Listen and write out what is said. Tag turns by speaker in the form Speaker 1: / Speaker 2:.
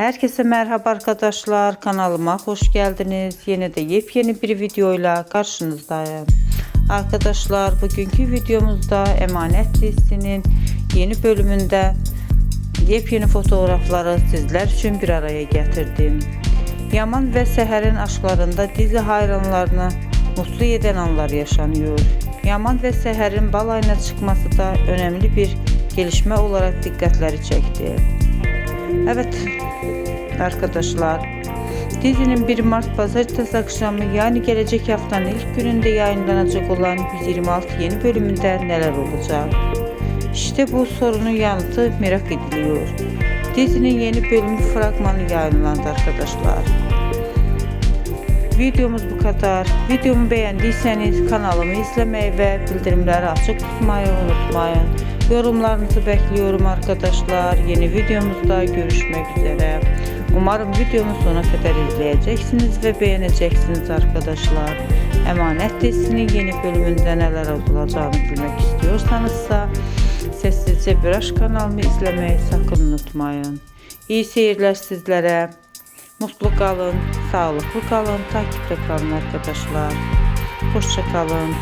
Speaker 1: Herkese merhaba arkadaşlar. Kanalıma hoş geldiniz. Yine de yepyeni bir videoyla karşınızdayım. Arkadaşlar bugünkü videomuzda Emanet dizisinin yeni bölümünde yepyeni fotoğrafları sizler için bir araya getirdim. Yaman ve Seher'in aşklarında dizi hayranlarını mutlu eden anlar yaşanıyor. Yaman ve Seher'in balayına çıkması da önemli bir gelişme olarak dikkatleri çekti. Evet arkadaşlar dizinin 1 Mart pazartesi akşamı yani gelecek haftanın ilk gününde yayınlanacak olan 126 yeni bölümünde neler olacak? İşte bu sorunun yanıtı merak ediliyor. Dizinin yeni bölümü fragmanı yayınlandı arkadaşlar. Videomuz bu kadar. Videomu beğendiyseniz kanalımı izlemeyi ve bildirimleri açık tutmayı unutmayın. Yorumlarınızı bekliyorum arkadaşlar. Yeni videomuzda görüşmek üzere. Umarım videomu sona kadar izleyeceksiniz ve beğeneceksiniz arkadaşlar. Emanet dizisinin yeni bölümünde neler olacağını bilmek istiyorsanızsa sessizce bir aşk kanalımı izlemeyi sakın unutmayın. İyi seyirler sizlere. Mutlu kalın, sağlıklı kalın, takipte kalın arkadaşlar. Hoşça kalın.